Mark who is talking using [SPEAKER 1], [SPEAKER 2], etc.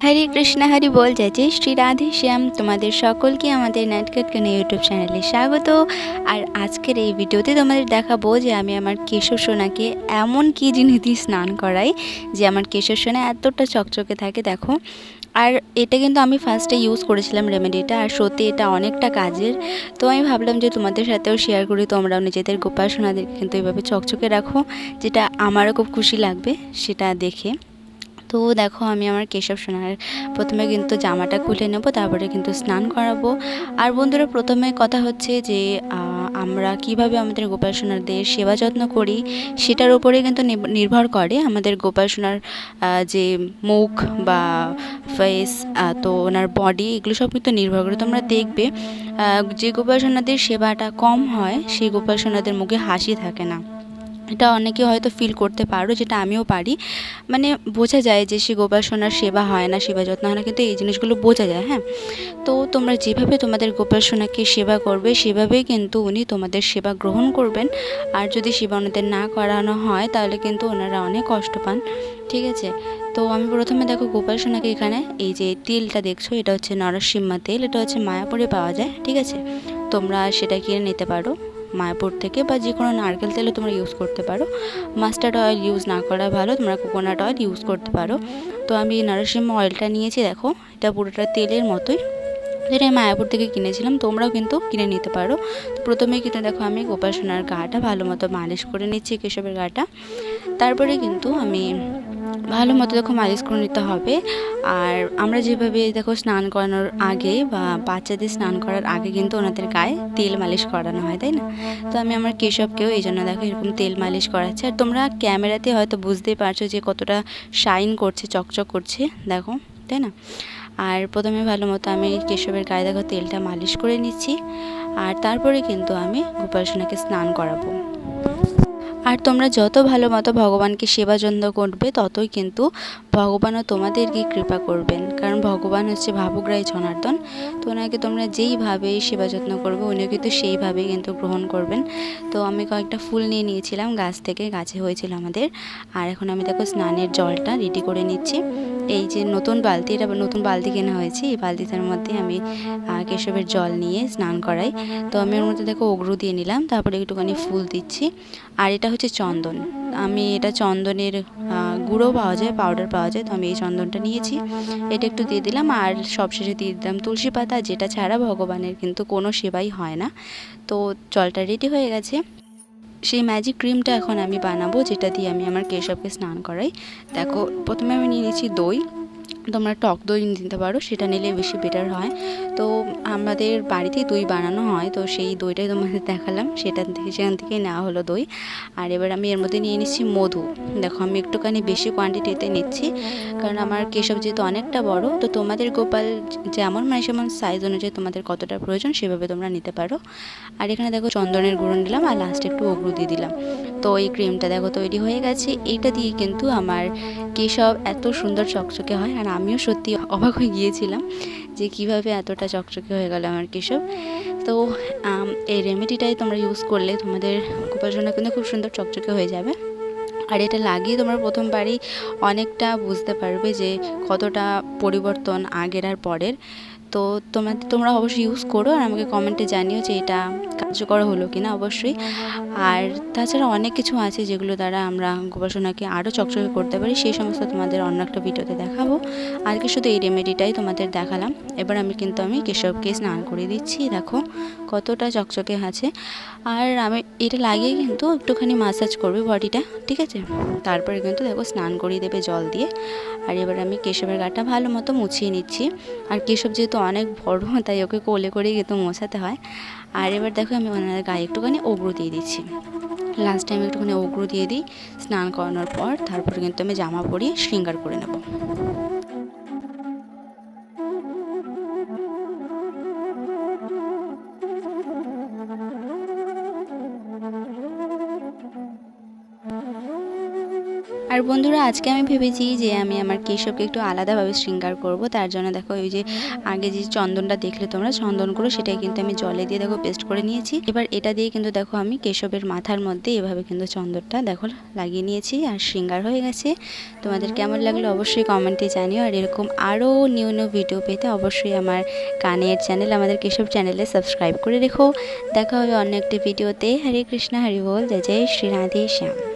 [SPEAKER 1] হরে কৃষ্ণ, হরি বল। যাচ্ছে শ্রী রাধে শ্যাম। তোমাদের সকলকে আমাদের নাটকাট কেন ইউটিউব চ্যানেলে স্বাগত। আর আজকের এই ভিডিওতে তোমাদের দেখাবো যে আমি আমার কেশব সোনাকে এমন কী জিনিস দিয়ে স্নান করাই যে আমার কেশব সোনা এতটা চকচকে থাকে, দেখো। আর এটা কিন্তু আমি ফার্স্টে ইউজ করেছিলাম রেমেডিটা আর সত্যি এটা অনেকটা কাজের। তো আমি ভাবলাম যে তোমাদের সাথেও শেয়ার করি। তোমরাও নিজেদের গোপাল সোনাদেরকে কিন্তু এভাবে চকচকে রাখো, যেটা আমারও খুব খুশি লাগবে সেটা দেখে। তো দেখো আমি আমার কেশব সোনার প্রথমে কিন্তু জামাটা খুলে নেব, তারপরে কিন্তু স্নান করাবো। আর বন্ধুরা প্রথমে কথা হচ্ছে যে আমরা কীভাবে আমাদের গোপাল সোনাদের সেবা যত্ন করি সেটার উপরে কিন্তু নির্ভর করে আমাদের গোপাল সোনার যে মুখ বা ফেস তো ওনার বডি এগুলো সব কিন্তু নির্ভর করে। তোমরা দেখবে যে গোপাল সোনাদের সেবাটা কম হয়, সেই গোপাল সোনাদের মুখে হাসি থাকে না। এটা অনেকে হয়তো ফিল করতে পারো, যেটা আমিও পারি। মানে বোঝা যায় যে সে গোপাল সেবা হয় না, সেবা যত্ন হয় না, কিন্তু এই জিনিসগুলো বোঝা যায় হ্যাঁ? তো তোমরা যেভাবে তোমাদের গোপাল সোনাকে সেবা করবে, সেভাবেই কিন্তু উনি তোমাদের সেবা গ্রহণ করবেন। আর যদি সেবা ওনাদের না করানো হয়, তাহলে কিন্তু ওনারা অনেক কষ্ট পান, ঠিক আছে? তো আমি প্রথমে দেখো গোপাল সোনাকে এখানে এই যে তেলটা দেখছ, এটা হচ্ছে নরসিম্মা তেল, এটা হচ্ছে মায়াপুরে পাওয়া যায়, ঠিক আছে? তোমরা সেটা কিনে নিতে পারো। মায়াপুর থেকে বা যে কোনো নারকেল তেলও তোমরা ইউজ করতে পারো। মাস্টার্ড অয়েল ইউজ না করা ভালো, তোমরা কোকোনাট অয়েল ইউজ করতে পারো। তো আমি নরসিংহ অয়েলটা নিয়েছি, দেখো, এটা পুরোটা তেলের মতোই। যেটা আমি মায়াপুর থেকে কিনেছিলাম, তোমরাও কিন্তু কিনে নিতে পারো। তো প্রথমেই কিন্তু দেখো আমি গোপাল সোনার গাটা ভালো মতো মালিশ করে নিচ্ছি কেশবের গাটা। তারপরে কিন্তু আমি ভালো মতো দেখো মালিশ করে নিতে হবে। আর আমরা যেভাবে দেখো স্নান করানোর আগে বা বাচ্চাদের স্নান করার আগে কিন্তু ওনাদের গায়ে তেল মালিশ করানো হয়, তাই না? তো আমি আমার কেশবকেও এই জন্য দেখো এরকম তেল মালিশ করাচ্ছি। আর তোমরা ক্যামেরাতে হয়তো বুঝতেই পারছ যে কতটা শাইন করছে, চকচক করছে, দেখো, তাই না? আর প্রথমে ভালো মতো আমি কেশবের গায়ে দেখো তেলটা মালিশ করে নিচ্ছি। আর তারপরে কিন্তু আমি গোপাল সোনাকে স্নান করাবো। আর তোমরা যত ভালো মতো ভগবানকে সেবা যত্ন করবে, ততই কিন্তু ভগবানও তোমাদেরকে কৃপা করবেন। কারণ ভগবান হচ্ছে ভাবুকরাই জনার্দন। তো ওনাকে তোমরা যেইভাবে সেবা যত্ন করবে, উনিও কিন্তু সেইভাবে কিন্তু গ্রহণ করবেন। তো আমি কয়েকটা ফুল নিয়ে নিয়েছিলাম, গাছ থেকে, গাছে হয়েছিল আমাদের। আর এখন আমি দেখো স্নানের জলটা রেডি করে নিচ্ছি। এই যে নতুন বালতি, এটা নতুন বালতি কেনা হয়েছে। এই বালতিটার মধ্যে আমি কেশবের জল নিয়ে স্নান করাই। তো আমি ওর মধ্যে দেখো অগ্রু দিয়ে নিলাম, তারপরে একটুখানি ফুল দিচ্ছি। আর এটা হচ্ছে চন্দন। আমি এটা চন্দনের গুঁড়ো পাওয়া যায়, পাউডার পাওয়া যায়, তো আমি এই চন্দনটা নিয়েছি। এটা একটু দিয়ে দিলাম, আর সবশেষে দিয়ে দিলাম তুলসী পাতা, যেটা ছাড়া ভগবানের কিন্তু কোনো সেবাই হয় না। তো জলটা রেডি হয়ে গেছে। সেই ম্যাজিক ক্রিমটা এখন আমি বানাবো, যেটা দিয়ে আমি আমার কেশবকে স্নান করাই। দেখো, প্রথমে আমি নিয়ে নিয়েছি দই। তোমরা টক দই নিতে পারো, সেটা নিলে বেশি বেটার হয়। তো আমাদের বাড়িতেই দই বানানো হয়, তো সেই দইটাই তোমাদের দেখালাম সেটার থেকে সেখান থেকে নেওয়া হলো দই। আর এবার আমি এর মধ্যে নিয়ে নিচ্ছি মধু। দেখো, আমি একটুখানি বেশি কোয়ান্টিটিতে নিচ্ছি, কারণ আমার কেশব যেহেতু অনেকটা বড়, তো তোমাদের গোপাল যেমন মানে সেমন সাইজ অনুযায়ী তোমাদের কতটা প্রয়োজন, সেভাবে তোমরা নিতে পারো। আর এখানে দেখো, চন্দনের গুঁড়ো নিলাম আর লাস্টে একটু অগ্রু দিয়ে দিলাম। তো এই ক্রিমটা দেখো, তৈরি হয়ে গেছে। এইটা দিয়ে কিন্তু আমার কেশব এত সুন্দর চকচকে হয়, আর আমিও সত্যি অবাক হয়ে গিয়েছিলাম যে কীভাবে এতটা চকচকে হয়ে গেল আমার কেশব। তো এই রেমেডিটাই তোমরা ইউজ করলে তোমাদের উপাসনা সোনা কিন্তু খুব সুন্দর চকচকে হয়ে যাবে। আর এটা লাগিয়ে তোমরা প্রথমবারই অনেকটা বুঝতে পারবে যে কতটা পরিবর্তন আগের আর পরের। তো তোমাদের তোমরা অবশ্যই ইউজ করো আর আমাকে কমেন্টে জানিও যে এটা কার্যকর হলো কিনা অবশ্যই। আর তাছাড়া অনেক কিছু আছে যেগুলো দ্বারা আমরা গবেষণাকে আরও চকচকে করতে পারি, সেই সমস্ত তোমাদের অন্য একটা ভিডিওতে দেখাবো। আজকে শুধু এই রেমেডিটাই তোমাদের দেখালাম। এবার আমি কিন্তু আমি কেশবকে স্নান করে দিচ্ছি। দেখো কতটা চকচকে আছে। আর আমি, এটা লাগিয়ে কিন্তু একটুখানি মাসাজ করবে বডিটা, ঠিক আছে? তারপরে কিন্তু দেখো স্নান করিয়ে দেবে জল দিয়ে। আর এবার আমি কেশবের গাটা ভালো মতো মুছিয়ে নিচ্ছি। আর কেশব যেহেতু অনেক বড়, তাই ওকে কোলে করেই কিন্তু মোছাতে হয়। আর এবার দেখো আমি ওনার গায়ে একটুখানি অগ্রু দিয়ে দিচ্ছি। লাস্ট টাইম একটুখানি অগ্রু দিয়ে দিই, স্নান করানোর পর তারপরে কিন্তু আমি জামা পরিয়ে শৃঙ্গার করে নেব। আর বন্ধুরা, আজকে আমি ভেবেছি যে আমি আমার কেশবকে একটু আলাদাভাবে শৃঙ্গার করব। তার জন্য দেখো, ওই যে আগে যে চন্দনটা দেখলে তোমরা চন্দনগুলো সেটাই কিন্তু আমি জলে দিয়ে দেখো পেস্ট করে নিয়েছি। এবার এটা দিয়ে কিন্তু দেখো, আমি কেশবের মাথার মধ্যে এভাবে কিন্তু চন্দনটা দেখো লাগিয়ে নিয়েছি আর শৃঙ্গার হয়ে গেছে। তোমাদের কেমন লাগল অবশ্যই কমেন্টে জানিও। আর এরকম আরও নিউ নিউ ভিডিও পেতে অবশ্যই আমার কানের চ্যানেল আমাদের কেশব চ্যানেলে সাবস্ক্রাইব করে রেখো। দেখা হবে অন্য একটি ভিডিওতে হরে কৃষ্ণ, হরি বল। জয় জয়, শ্রী রাধে, শ্যাম।